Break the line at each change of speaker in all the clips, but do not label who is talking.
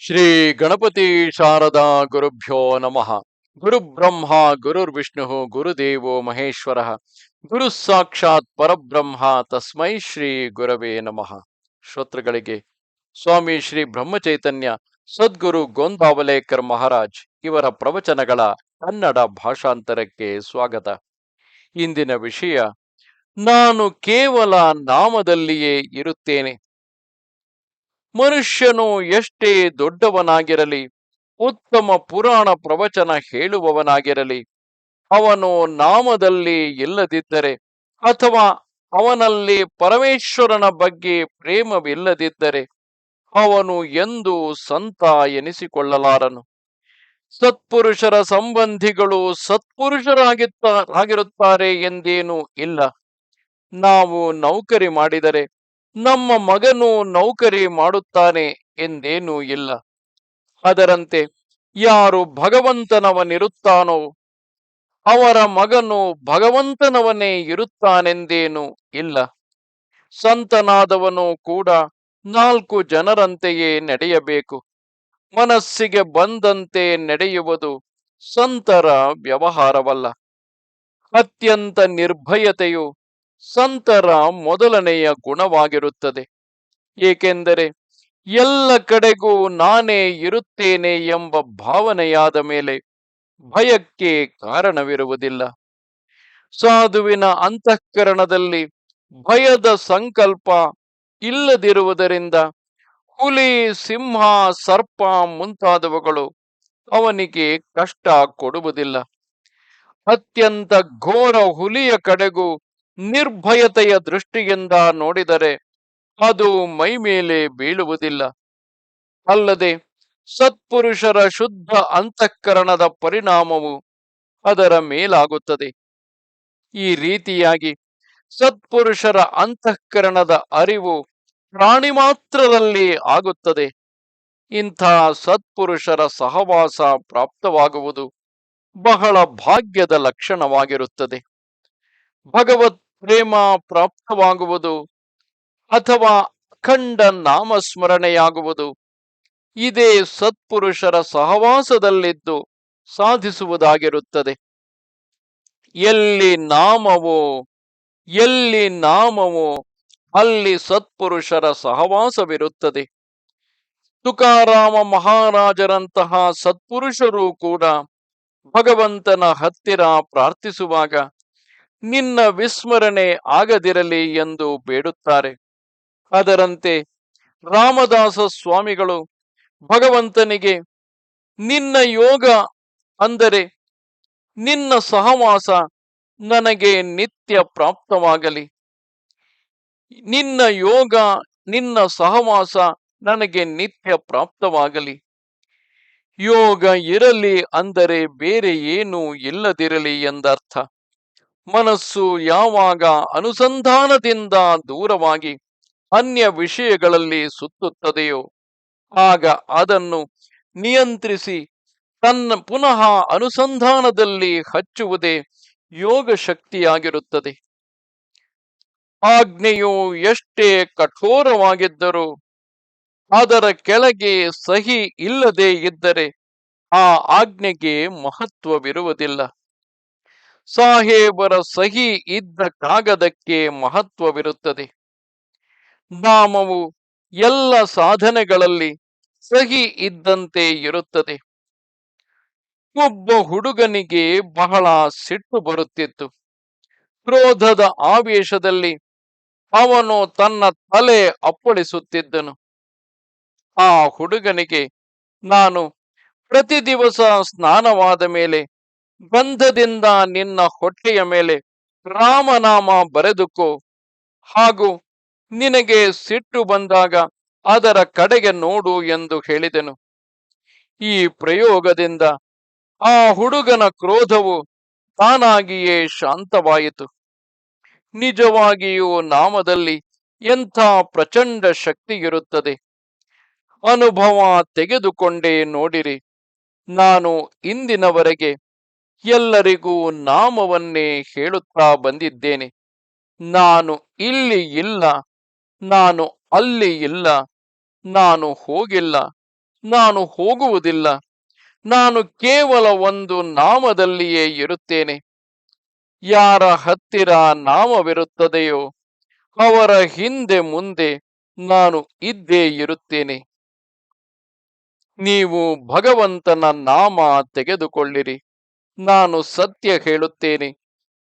ಶ್ರೀ ಗಣಪತಿ ಶಾರದಾ ಗುರುಭ್ಯೋ ನಮಃ. ಗುರುಬ್ರಹ್ಮ ಗುರುರ್ವಿಷ್ಣು ಗುರುದೇವೋ ಮಹೇಶ್ವರ, ಗುರು ಸಾಕ್ಷಾತ್ ಪರಬ್ರಹ್ಮ ತಸ್ಮೈ ಶ್ರೀ ಗುರವೇ ನಮಃ. ಶ್ರೋತೃಗಳಿಗೆ, ಸ್ವಾಮಿ ಶ್ರೀ ಬ್ರಹ್ಮಚೈತನ್ಯ, ಸದ್ಗುರು ಗೋಂದಾವಲೇಕರ್ ಮಹಾರಾಜ್ ಇವರ ಪ್ರವಚನಗಳ ಕನ್ನಡ ಭಾಷಾಂತರಕ್ಕೆ ಸ್ವಾಗತ. ಇಂದಿನ ವಿಷಯ, ನಾನು ಕೇವಲ ನಾಮದಲ್ಲಿಯೇ ಇರುತ್ತೇನೆ. ಮನುಷ್ಯನು ಎಷ್ಟೇ ದೊಡ್ಡವನಾಗಿರಲಿ, ಉತ್ತಮ ಪುರಾಣ ಪ್ರವಚನ ಹೇಳುವವನಾಗಿರಲಿ, ಅವನು ನಾಮದಲ್ಲಿ ಇಲ್ಲದಿದ್ದರೆ ಅಥವಾ ಅವನಲ್ಲಿ ಪರಮೇಶ್ವರನ ಬಗ್ಗೆ ಪ್ರೇಮವಿಲ್ಲದಿದ್ದರೆ ಅವನು ಎಂದು ಸಂತ ಎನಿಸಿಕೊಳ್ಳಲಾರನು. ಸತ್ಪುರುಷರ ಸಂಬಂಧಿಗಳು ಸತ್ಪುರುಷರಾಗಿತ್ತ, ಆಗಿರುತ್ತಾರೆ ಎಂದೇನೂ ಇಲ್ಲ. ನಾವು ನೌಕರಿ ಮಾಡಿದರೆ ನಮ್ಮ ಮಗನು ನೌಕರಿ ಮಾಡುತ್ತಾನೆ ಎಂದೇನೂ ಇಲ್ಲ. ಅದರಂತೆ ಯಾರು ಭಗವಂತನವನಿರುತ್ತಾನೋ, ಅವರ ಮಗನು ಭಗವಂತನವನೇ ಇರುತ್ತಾನೆಂದೇನು ಇಲ್ಲ. ಸಂತನಾದವನು ಕೂಡ ನಾಲ್ಕು ಜನರಂತೆಯೇ ನಡೆಯಬೇಕು. ಮನಸ್ಸಿಗೆ ಬಂದಂತೆ ನಡೆಯುವುದು ಸಂತರ ವ್ಯವಹಾರವಲ್ಲ. ಅತ್ಯಂತ ನಿರ್ಭಯತೆಯು ಸಂತರ ಮೊದಲನೆಯ ಗುಣವಾಗಿರುತ್ತದೆ. ಏಕೆಂದರೆ ಎಲ್ಲ ಕಡೆಗೂ ನಾನೇ ಇರುತ್ತೇನೆ ಎಂಬ ಭಾವನೆಯಾದ ಮೇಲೆ ಭಯಕ್ಕೆ ಕಾರಣವಿರುವುದಿಲ್ಲ. ಸಾಧುವಿನ ಅಂತಃಕರಣದಲ್ಲಿ ಭಯದ ಸಂಕಲ್ಪ ಇಲ್ಲದಿರುವುದರಿಂದ ಹುಲಿ, ಸಿಂಹ, ಸರ್ಪ ಮುಂತಾದವುಗಳು ಅವನಿಗೆ ಕಷ್ಟ ಕೊಡುವುದಿಲ್ಲ. ಅತ್ಯಂತ ಘೋರ ಹುಲಿಯ ಕಡೆಗೂ ನಿರ್ಭಯತೆಯ ದೃಷ್ಟಿಯಿಂದ ನೋಡಿದರೆ ಅದು ಮೈ ಮೇಲೆ ಬೀಳುವುದಿಲ್ಲ. ಅಲ್ಲದೆ ಸತ್ಪುರುಷರ ಶುದ್ಧ ಅಂತಃಕರಣದ ಪರಿಣಾಮವು ಅದರ ಮೇಲಾಗುತ್ತದೆ. ಈ ರೀತಿಯಾಗಿ ಸತ್ಪುರುಷರ ಅಂತಃಕರಣದ ಅರಿವು ಪ್ರಾಣಿ ಮಾತ್ರದಲ್ಲಿ ಆಗುತ್ತದೆ. ಇಂಥ ಸತ್ಪುರುಷರ ಸಹವಾಸ ಪ್ರಾಪ್ತವಾಗುವುದು ಬಹಳ ಭಾಗ್ಯದ ಲಕ್ಷಣವಾಗಿರುತ್ತದೆ. ಭಗವತ್ ಪ್ರೇಮ ಪ್ರಾಪ್ತವಾಗುವುದು ಅಥವಾ ಅಖಂಡ ನಾಮಸ್ಮರಣೆಯಾಗುವುದು. ಇದೇ ಸತ್ಪುರುಷರ ಸಹವಾಸದಲ್ಲಿದ್ದು ಸಾಧಿಸುವುದಾಗಿರುತ್ತದೆ. ಎಲ್ಲಿ ನಾಮವೋ ಎಲ್ಲಿ ನಾಮವೋ, ಅಲ್ಲಿ ಸತ್ಪುರುಷರ ಸಹವಾಸವಿರುತ್ತದೆ. ತುಕಾರಾಮ ಮಹಾರಾಜರಂತಹ ಸತ್ಪುರುಷರು ಕೂಡ ಭಗವಂತನ ಹತ್ತಿರ ಪ್ರಾರ್ಥಿಸುವಾಗ ನಿನ್ನ ವಿಸ್ಮರಣೆ ಆಗದಿರಲಿ ಎಂದು ಬೇಡುತ್ತಾರೆ. ಅದರಂತೆ ರಾಮದಾಸ ಸ್ವಾಮಿಗಳು ಭಗವಂತನಿಗೆ, ನಿನ್ನ ಯೋಗ ಅಂದರೆ ನಿನ್ನ ಸಹವಾಸ ನನಗೆ ನಿತ್ಯ ಪ್ರಾಪ್ತವಾಗಲಿ. ನಿನ್ನ ಯೋಗ, ನಿನ್ನ ಸಹವಾಸ ನನಗೆ ನಿತ್ಯ ಪ್ರಾಪ್ತವಾಗಲಿ. ಯೋಗ ಇರಲಿ ಅಂದರೆ ಬೇರೆ ಏನೂ ಇಲ್ಲದಿರಲಿ ಎಂದರ್ಥ. ಮನಸ್ಸು ಯಾವಾಗ ಅನುಸಂಧಾನದಿಂದ ದೂರವಾಗಿ ಅನ್ಯ ವಿಷಯಗಳಲ್ಲಿ ಸುತ್ತುತ್ತದೆಯೋ ಆಗ ಅದನ್ನು ನಿಯಂತ್ರಿಸಿ ತನ್ನ ಪುನಃ ಅನುಸಂಧಾನದಲ್ಲಿ ಹಚ್ಚುವುದೇ ಯೋಗ ಶಕ್ತಿಯಾಗಿರುತ್ತದೆ. ಆಜ್ಞೆಯು ಎಷ್ಟೇ ಕಠೋರವಾಗಿದ್ದರೂ ಅದರ ಕೆಳಗೆ ಸಹಿ ಇಲ್ಲದೆ ಇದ್ದರೆ ಆ ಆಜ್ಞೆಗೆ ಮಹತ್ವವಿರುವುದಿಲ್ಲ. ಸಾಹೇಬರ ಸಹಿ ಇದ್ದ ಕಾಗದಕ್ಕೆ ಮಹತ್ವವಿರುತ್ತದೆ. ನಾಮವು ಎಲ್ಲ ಸಾಧನೆಗಳಲ್ಲಿ ಸಹಿ ಇದ್ದಂತೆ ಇರುತ್ತದೆ. ಒಬ್ಬ ಹುಡುಗನಿಗೆ ಬಹಳ ಸಿಟ್ಟು ಬರುತ್ತಿತ್ತು. ಕ್ರೋಧದ ಆವೇಶದಲ್ಲಿ ಅವನು ತನ್ನ ತಲೆ ಅಪ್ಪಳಿಸುತ್ತಿದ್ದನು. ಆ ಹುಡುಗನಿಗೆ, ನಾನು ಪ್ರತಿ ದಿವಸ ಸ್ನಾನವಾದ ಮೇಲೆ ಗಂಧದಿಂದ ನಿನ್ನ ಹೊಟ್ಟೆಯ ಮೇಲೆ ರಾಮನಾಮ ಬರೆದುಕೋ. ಹಾಗೂ ನಿನಗೆ ಸಿಟ್ಟು ಬಂದಾಗ ಅದರ ಕಡೆಗೆ ನೋಡು ಎಂದು ಹೇಳಿದೆನು. ಈ ಪ್ರಯೋಗದಿಂದ ಆ ಹುಡುಗನ ಕ್ರೋಧವು ತಾನಾಗಿಯೇ ಶಾಂತವಾಯಿತು. ನಿಜವಾಗಿಯೂ ನಾಮದಲ್ಲಿ ಎಂಥ ಪ್ರಚಂಡ ಶಕ್ತಿ ಇರುತ್ತದೆ ಅನುಭವ ತೆಗೆದುಕೊಂಡೇ ನೋಡಿರಿ. ನಾನು ಇಂದಿನವರೆಗೆ ಎಲ್ಲರಿಗೂ ನಾಮವನ್ನೇ ಹೇಳುತ್ತಾ ಬಂದಿದ್ದೇನೆ. ನಾನು ಇಲ್ಲಿ ಇಲ್ಲ, ನಾನು ಅಲ್ಲಿ ಇಲ್ಲ, ನಾನು ಹೋಗಿಲ್ಲ, ನಾನು ಹೋಗುವುದಿಲ್ಲ, ನಾನು ಕೇವಲ ಒಂದು ನಾಮದಲ್ಲಿಯೇ ಇರುತ್ತೇನೆ. ಯಾರ ಹತ್ತಿರ ನಾಮವಿರುತ್ತದೆಯೋ ಅವರ ಹಿಂದೆ ಮುಂದೆ ನಾನು ಇದ್ದೇ ಇರುತ್ತೇನೆ. ನೀವು ಭಗವಂತನ ನಾಮ ತೆಗೆದುಕೊಳ್ಳಿರಿ. ನಾನು ಸತ್ಯ ಹೇಳುತ್ತೇನೆ.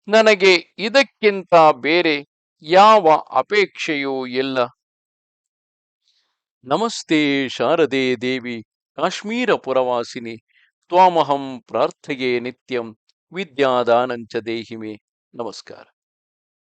ನನಗೆ ಇದಕ್ಕಿಂತ ಬೇರೆ ಯಾವ ಅಪೇಕ್ಷೆಯೂ ಇಲ್ಲ. ನಮಸ್ತೆ ಶಾರದೆ ದೇವಿ, ಕಾಶ್ಮೀರ ಪುರವಾಸಿನಿ. ತ್ವಾಮಹಂ ಪ್ರಾರ್ಥೆಯೇ ನಿತ್ಯಂ. ವಿದ್ಯಾದಾನಂಚ ದೇಹಿಮೆ. ನಮಸ್ಕಾರ.